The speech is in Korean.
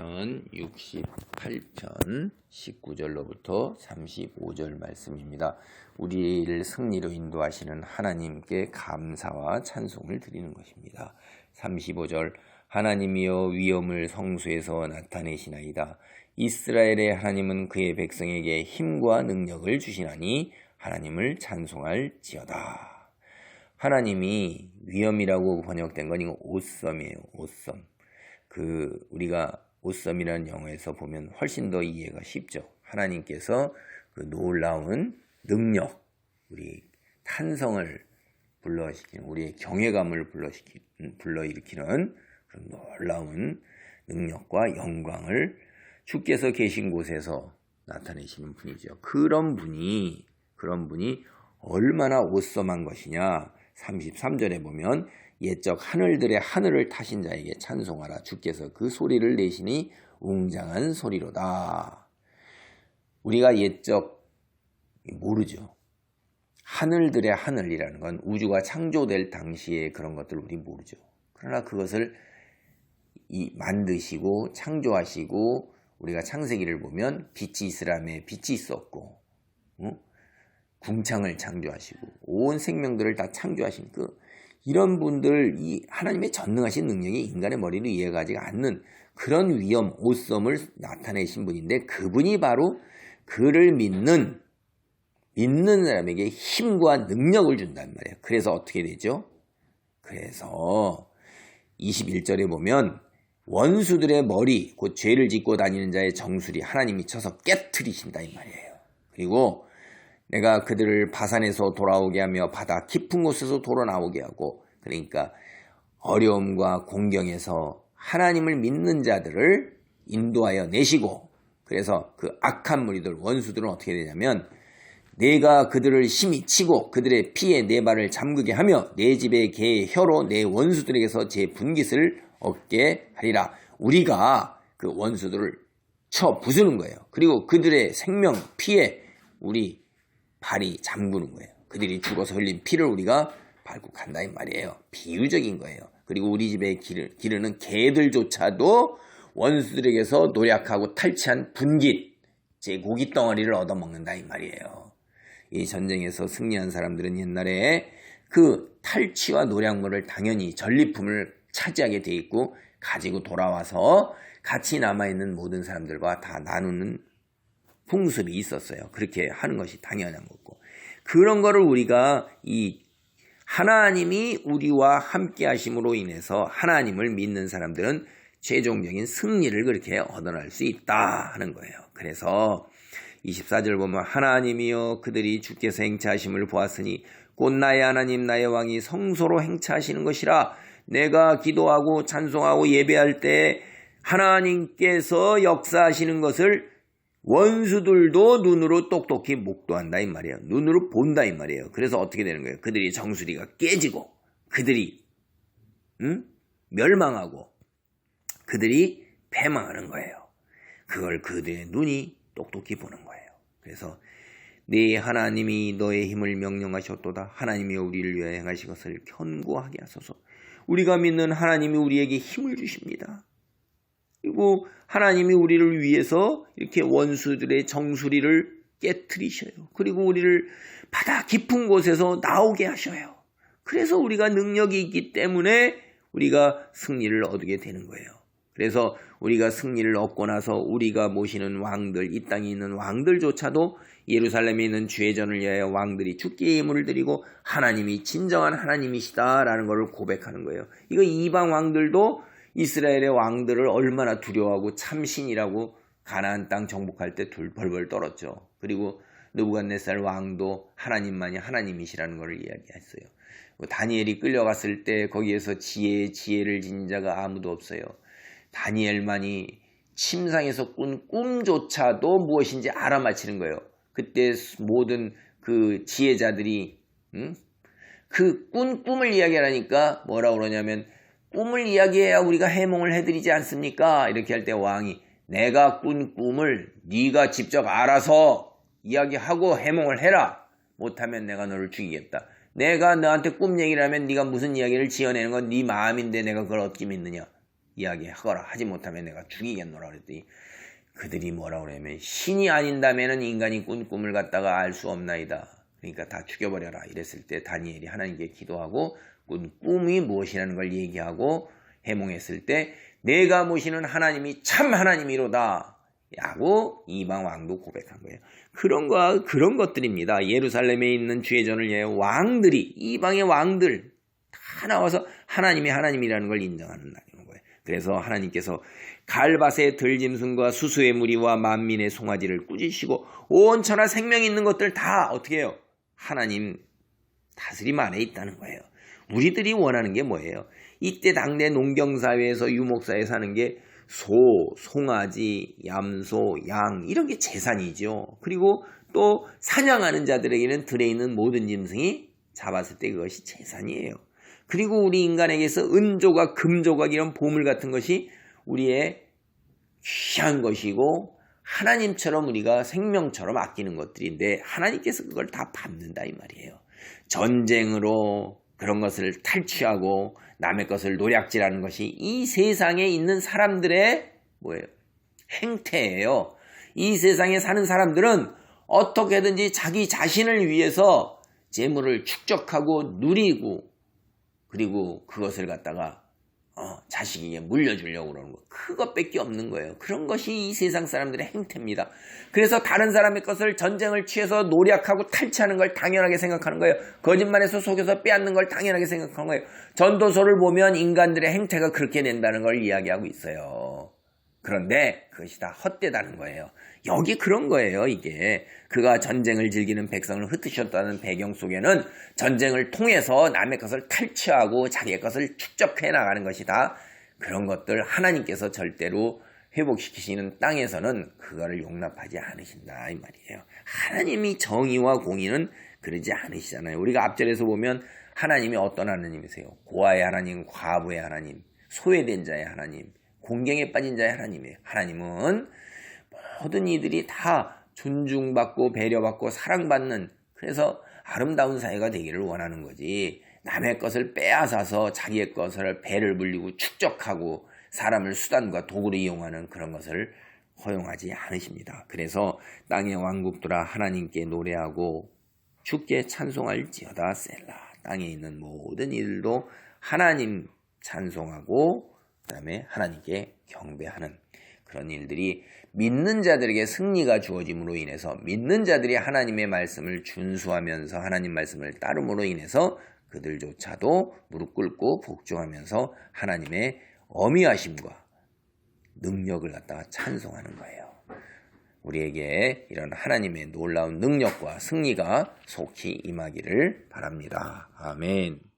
시편 68편 19절로부터 35절 말씀입니다. 우리를 승리로 인도하시는 하나님께 감사와 찬송을 드리는 것입니다. 35절 하나님이여 위엄을 성수에서 나타내시나이다. 이스라엘의 하나님은 그의 백성에게 힘과 능력을 주시나니 하나님을 찬송할지어다. 하나님이 위엄이라고 번역된 건 이거 옷섬이에요. 옷섬. 그 우리가 옷섬이라는 영어에서 보면 훨씬 더 이해가 쉽죠. 하나님께서 그 놀라운 능력, 우리 탄성을 불러시키는 우리의 경외감을 불러시키 불러일으키는 그런 놀라운 능력과 영광을 주께서 계신 곳에서 나타내시는 분이죠. 그런 분이 그런 분이 얼마나 오썸한 것이냐. 33절에 보면 옛적 하늘들의 하늘을 타신 자에게 찬송하라 주께서 그 소리를 내시니 웅장한 소리로다. 우리가 옛적 모르죠. 하늘들의 하늘이라는 건 우주가 창조될 당시에 그런 것들을 우리 모르죠. 그러나 그것을 이 만드시고 창조하시고 우리가 창세기를 보면 빛이 있으라며 빛이 있었고 어? 궁창을 창조하시고 온 생명들을 다 창조하신 그 이런 분들 이 하나님의 전능하신 능력이 인간의 머리로 이해가지 않는 그런 위험, 오썸을 나타내신 분인데 그분이 바로 그를 믿는 믿는 사람에게 힘과 능력을 준단 말이에요. 그래서 어떻게 되죠? 그래서 21절에 보면 원수들의 머리, 곧 죄를 짓고 다니는 자의 정수리 하나님이 쳐서 깨뜨리신다 이 말이에요. 그리고 내가 그들을 바산에서 돌아오게 하며 바다 깊은 곳에서 돌아 나오게 하고 그러니까 어려움과 공경에서 하나님을 믿는 자들을 인도하여 내시고 그래서 그 악한 무리들 원수들은 어떻게 되냐면 내가 그들을 심히 치고 그들의 피에 내 발을 잠그게 하며 내 집의 개의 혀로 내 원수들에게서 제 분깃을 얻게 하리라. 우리가 그 원수들을 쳐 부수는 거예요. 그리고 그들의 생명 피에 우리 발이 잠그는 거예요. 그들이 죽어서 흘린 피를 우리가 밟고 간다 이 말이에요. 비유적인 거예요. 그리고 우리 집에 기르, 기르는 개들조차도 원수들에게서 노력하고 탈취한 분깃, 제 고기 덩어리를 얻어먹는다 이 말이에요. 이 전쟁에서 승리한 사람들은 옛날에 그 탈취와 노량물을 당연히 전리품을 차지하게 돼 있고 가지고 돌아와서 같이 남아있는 모든 사람들과 다 나누는 풍습이 있었어요. 그렇게 하는 것이 당연한 거고. 그런 거를 우리가 이 하나님이 우리와 함께 하심으로 인해서 하나님을 믿는 사람들은 최종적인 승리를 그렇게 얻어낼 수 있다 하는 거예요. 그래서 24절 보면 하나님이여 그들이 주께서 행차하심을 보았으니 곧 나의 하나님 나의 왕이 성소로 행차하시는 것이라 내가 기도하고 찬송하고 예배할 때 하나님께서 역사하시는 것을 원수들도 눈으로 똑똑히 목도한다 이 말이에요. 눈으로 본다 이 말이에요. 그래서 어떻게 되는 거예요? 그들이 정수리가 깨지고 그들이 응? 멸망하고 그들이 패망하는 거예요. 그걸 그들의 눈이 똑똑히 보는 거예요. 그래서 네 하나님이 너의 힘을 명령하셨도다. 하나님이 우리를 위하여 행하신 것을 견고하게 하소서. 우리가 믿는 하나님이 우리에게 힘을 주십니다. 그리고 하나님이 우리를 위해서 이렇게 원수들의 정수리를 깨뜨리셔요. 그리고 우리를 바다 깊은 곳에서 나오게 하셔요. 그래서 우리가 능력이 있기 때문에 우리가 승리를 얻게 되는 거예요. 그래서 우리가 승리를 얻고 나서 우리가 모시는 왕들, 이 땅에 있는 왕들조차도 예루살렘에 있는 주의전을 위하여 왕들이 주께 예물을 드리고 하나님이 진정한 하나님이시다라는 것을 고백하는 거예요. 이거 이방 왕들도 이스라엘의 왕들을 얼마나 두려워하고 참신이라고 가나안 땅 정복할 때둘 벌벌 떨었죠. 그리고 느부갓네살 왕도 하나님만이 하나님이시라는 것을 이야기했어요. 다니엘이 끌려갔을 때 거기에서 지혜 지혜를 진 자가 아무도 없어요. 다니엘만이 침상에서 꾼 꿈조차도 무엇인지 알아맞히는 거예요. 그때 모든 그 지혜자들이 응? 그꾼 꿈을 이야기하니까 뭐라 그러냐면 꿈을 이야기해야 우리가 해몽을 해드리지 않습니까? 이렇게 할 때 왕이 내가 꾼 꿈을 네가 직접 알아서 이야기하고 해몽을 해라. 못하면 내가 너를 죽이겠다. 내가 너한테 꿈 얘기를 하면 네가 무슨 이야기를 지어내는 건 네 마음인데 내가 그걸 어떻게 믿느냐? 이야기하거라 하지 못하면 내가 죽이겠노라 그랬더니 그들이 뭐라 그러냐면 신이 아닌다면은 인간이 꾼 꿈을 갖다가 알 수 없나이다. 그러니까 다 죽여버려라 이랬을 때 다니엘이 하나님께 기도하고 꾼 꿈이 무엇이라는 걸 얘기하고 해몽했을 때 내가 모시는 하나님이 참 하나님이로다. 라고 이방 왕도 고백한 거예요. 그런 거 그런 것들입니다. 예루살렘에 있는 주의전을 위해 왕들이 이방의 왕들 다 나와서 하나님이 하나님이라는 걸 인정하는 날인 거예요. 그래서 하나님께서 갈밭의 들짐승과 수수의 무리와 만민의 송아지를 꾸짖으시고 온 천하 생명 있는 것들 다 어떻게 해요? 하나님 다스림 안에 있다는 거예요. 우리들이 원하는 게 뭐예요? 이때 당대 농경사회에서 유목사에 사는 게 소, 송아지, 얌소, 양 이런 게 재산이죠. 그리고 또 사냥하는 자들에게는 들에 있는 모든 짐승이 잡았을 때 그것이 재산이에요. 그리고 우리 인간에게서 은조각, 금조각 이런 보물 같은 것이 우리의 귀한 것이고 하나님처럼 우리가 생명처럼 아끼는 것들인데 하나님께서 그걸 다 받는다 이 말이에요. 전쟁으로 그런 것을 탈취하고 남의 것을 노략질하는 것이 이 세상에 있는 사람들의 뭐예요? 행태예요. 이 세상에 사는 사람들은 어떻게든지 자기 자신을 위해서 재물을 축적하고 누리고 그리고 그것을 갖다가 어, 자식에게 물려주려고 그러는 거. 그것밖에 없는 거예요. 그런 것이 이 세상 사람들의 행태입니다. 그래서 다른 사람의 것을 전쟁을 취해서 노력하고 탈취하는 걸 당연하게 생각하는 거예요. 거짓말해서 속여서 빼앗는 걸 당연하게 생각하는 거예요. 전도서를 보면 인간들의 행태가 그렇게 된다는 걸 이야기하고 있어요. 그런데 그것이 다 헛되다는 거예요. 여기 그런 거예요, 이게. 그가 전쟁을 즐기는 백성을 흩으셨다는 배경 속에는 전쟁을 통해서 남의 것을 탈취하고 자기의 것을 축적해 나가는 것이다. 그런 것들 하나님께서 절대로 회복시키시는 땅에서는 그거를 용납하지 않으신다. 이 말이에요. 하나님이 정의와 공의는 그러지 않으시잖아요. 우리가 앞절에서 보면 하나님이 어떤 하나님이세요? 고아의 하나님, 과부의 하나님, 소외된 자의 하나님, 공경에 빠진 자의 하나님이에요. 하나님은 모든 이들이 다 존중받고 배려받고 사랑받는 그래서 아름다운 사회가 되기를 원하는 거지. 남의 것을 빼앗아서 자기의 것을 배를 불리고 축적하고 사람을 수단과 도구로 이용하는 그런 것을 허용하지 않으십니다. 그래서 땅의 왕국들아 하나님께 노래하고 주께 찬송할지어다 셀라. 땅에 있는 모든 일도 하나님 찬송하고 그 다음에 하나님께 경배하는 그런 일들이 믿는 자들에게 승리가 주어짐으로 인해서 믿는 자들이 하나님의 말씀을 준수하면서 하나님 말씀을 따름으로 인해서 그들조차도 무릎 꿇고 복종하면서 하나님의 어미하심과 능력을 갖다가 찬송하는 거예요. 우리에게 이런 하나님의 놀라운 능력과 승리가 속히 임하기를 바랍니다. 아멘.